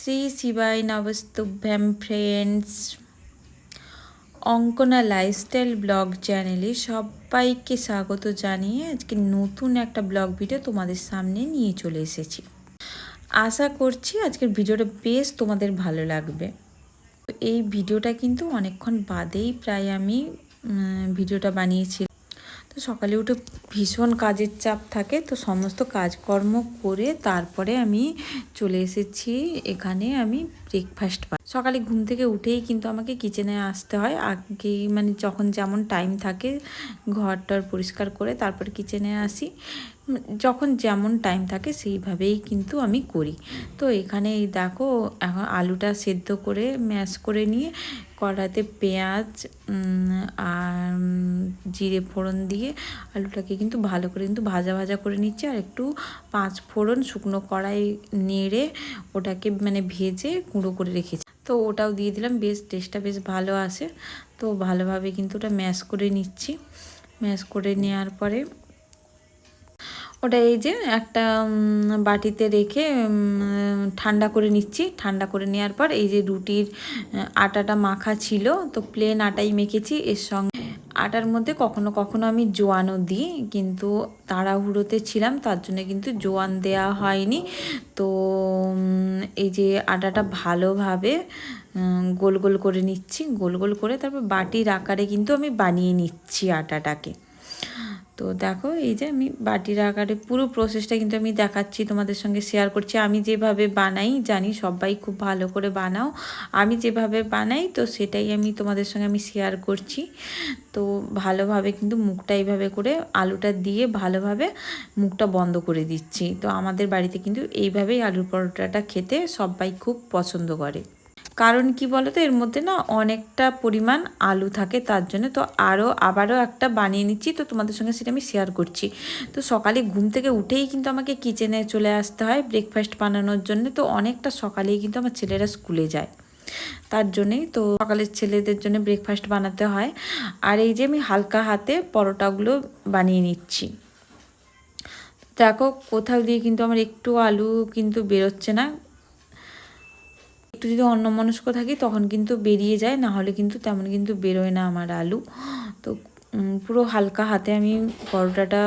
শ্রী শিবাই নবস্তুভ্যাম friends. Ankana lifestyle blog চ্যানেলে সবাইকে স্বাগত জানিয়ে আজকে নতুন একটা ব্লগ ভিডিও তোমাদের সামনে নিয়ে চলে এসেছি। আশা করছি আজকের ভিডিওটা বেশ তোমাদের ভালো লাগবে। এই ভিডিওটা কিন্তু অনেকক্ষণ বাদেই প্রায় আমি ভিডিওটা বানিয়েছি। তো সকালে উঠে ভীষণ কাজের চাপ থাকে, তো সমস্ত কাজকর্ম করে তারপরে আমি চলে এসেছি। এখানে আমি ব্রেকফাস্ট সকালে ঘুম থেকে উঠেই কিন্তু আমাকে কিচেনে আসতে হয়। আগেই মানে যখন যেমন টাইম থাকে, ঘরটার পরিষ্কার করে তারপর কিচেনে আসি। যখন যেমন টাইম থাকে সেইভাবেই কিন্তু আমি করি। তো এখানে দেখো, এখন আলুটা সেদ্ধ করে ম্যাশ করে নিয়ে কড়াতে পেঁয়াজ আর জিরে ফোড়ন দিয়ে আলুটাকে কিন্তু ভালো করে কিন্তু ভাজা ভাজা করে নিচ্ছি আর একটু পাঁচ ফোড়ন শুকনো কড়াই নেড়ে ওটাকে মানে ভেজে গুঁড়ো করে রেখেছি। তো ওটাও দিয়ে দিলাম, বেশ টেস্টটা বেশ ভালো আসে। তো ভালোভাবে কিন্তু ওটা ম্যাশ করে নিচ্ছি। ম্যাশ করে নেওয়ার পরে ওটা এই যে একটা বাটিতে রেখে ঠান্ডা করে নিচ্ছি। ঠান্ডা করে নেওয়ার পর এই যে রুটির, আটাটা মাখা ছিল, তো প্লেন আটাই মেখেছি। এর সঙ্গে আটার মধ্যে কখনো কখনো আমি জোয়ানও দিই, কিন্তু তাড়াহুড়োতে ছিলাম, তার জন্য কিন্তু জোয়ান দেয়া হয়নি। তো এই যে আটাটা ভালোভাবে গোল গোল করে নিচ্ছি, গোল গোল করে তারপর বাটির আকারে কিন্তু আমি বানিয়ে নিচ্ছি আটাটাকে। তো দেখো, এই যে আমি বাটির আকারে পুরো প্রসেসটা কিন্তু আমি দেখাচ্ছি, তোমাদের সঙ্গে শেয়ার করছি। আমি যেভাবে বানাই, জানি সবাই খুব ভালো করে বানাও। আমি যেভাবে বানাই, তো সেটাই আমি তোমাদের সঙ্গে আমি শেয়ার করছি। তো ভালোভাবে কিন্তু মুখটা এইভাবে করে, আলুটা দিয়ে ভালোভাবে মুখটা বন্ধ করে দিচ্ছি। তো আমাদের বাড়িতে কিন্তু এইভাবেই আলুর পরোটাটা খেতে সবাই খুব পছন্দ করে। কারণ কি বলতো? এর মধ্যে না অনেকটা পরিমাণ আলু থাকে, তার জন্য তো আরও আবারও একটা বানিয়ে নিচ্ছি। তো তোমাদের সঙ্গে সেটা আমি শেয়ার করছি। তো সকালে ঘুম থেকে উঠেই কিন্তু আমাকে কিচেনে চলে আসতে হয় ব্রেকফাস্ট বানানোর জন্য। তো অনেকটা সকালেই কিন্তু আমার ছেলেরা স্কুলে যায়। তার জন্যেই তো সকালের ছেলেদের জন্য ব্রেকফাস্ট বানাতে হয়। আর এই যে আমি হালকা হাতে পরোটাগুলো বানিয়ে নিচ্ছি। দেখো কোথাও দিয়ে কিন্তু আমার একটু আলু কিন্তু বেরোচ্ছে না। একটু যদি অন্যমনস্ক থাকি, তখন কিন্তু বেরিয়ে যায় না হলে কিন্তু তেমন কিন্তু বেরোয় না আমার আলু। তো পুরো হালকা হাতে আমি পরোটাটা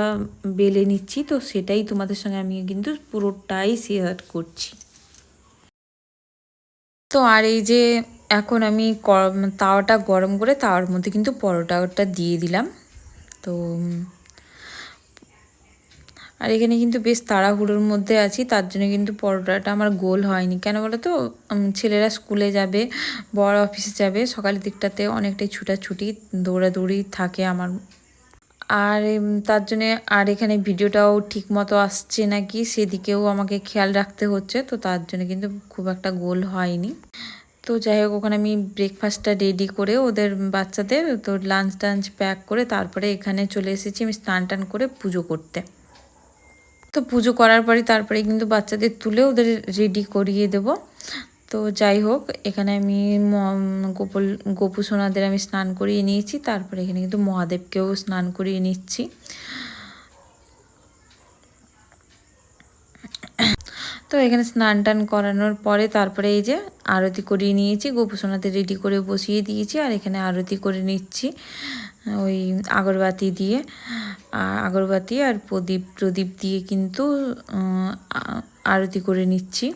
বেলে নিচ্ছি, তো সেটাই তোমাদের সঙ্গে আমি কিন্তু পুরোটাই শেয়ার করছি। তো আর এই যে এখন আমি তাওয়াটা গরম করে তাওয়ার মধ্যে কিন্তু পরোটাটা দিয়ে দিলাম। তো আর এখানে কিন্তু বেশ তাড়াহুড়োর মধ্যে আছি, তার জন্য কিন্তু পরোটাটা আমার গোল হয়নি। কেন বলো তো ছেলেরা স্কুলে যাবে বড় অফিসে যাবে, সকালের দিকটাতে অনেকটাই ছুটাছুটি, দৌড়াদৌড়ি থাকে আমার। আর তার জন্যে আর এখানে ভিডিওটাও ঠিক মতো আসছে নাকি সেদিকেও আমাকে খেয়াল রাখতে হচ্ছে, তো তার জন্য কিন্তু খুব একটা গোল হয়নি। তো যাই হোক, ওখানে আমি ব্রেকফাস্টটা রেডি করে ওদের বাচ্চাদের, তো লাঞ্চ টাঞ্চ প্যাক করে তারপরে এখানে চলে এসেছি আমি স্নান টান করে পুজো করতে। তো পুজো করার পরে তারপরে কিন্তু বাচ্চাদের তুলে ওদের রেডি করিয়ে দেব। তো যাই হোক, এখানে আমি গোপল গোপু সোনাদের আমি স্নান করিয়ে নিয়েছি। তারপরে এখানে কিন্তু মহাদেবকেও স্নান করিয়ে নিচ্ছি। তো এখানে স্নান টান করানোর পরে তারপরে এই যে আরতি করিয়ে নিয়েছি গোপুসোনাতে রেডি করে বসিয়ে দিয়েছি আর এখানে আরতি করে নিচ্ছি, ওই আগরবাতি দিয়ে। আগরবাতি আর প্রদীপ প্রদীপ দিয়ে কিন্তু আরতি করে নিচ্ছি।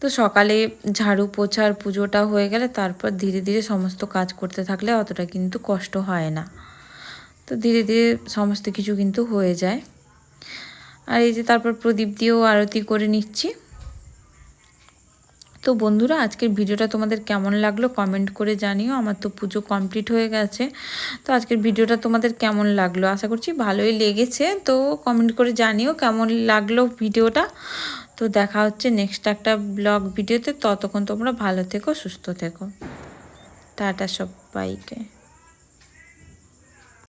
তো সকালে ঝাড়ু পোছার পুজোটা হয়ে গেলে তারপর ধীরে ধীরে সমস্ত কাজ করতে থাকলে অতটা কিন্তু কষ্ট হয় না। তো ধীরে ধীরে সমস্ত কিছু কিন্তু হয়ে যায়। আর এই যে তারপর প্রদীপ দিয়েও আরতি করে নিচ্ছি। তো বন্ধুরা, আজকের ভিডিওটা তোমাদের কেমন লাগল কমেন্ট করে জানিও। আমার তো পুজো কমপ্লিট হয়ে গেছে। তো আজকের ভিডিওটা তোমাদের কেমন লাগল? আশা করছি ভালোই লেগেছে। তো কমেন্ট করে জানিও কেমন লাগল ভিডিওটা। তো দেখা হচ্ছে নেক্সট একটা ব্লগ ভিডিওতে। ততক্ষণ তোমরা ভালো থেকো, সুস্থ থেকো। টাটা সবাইকে।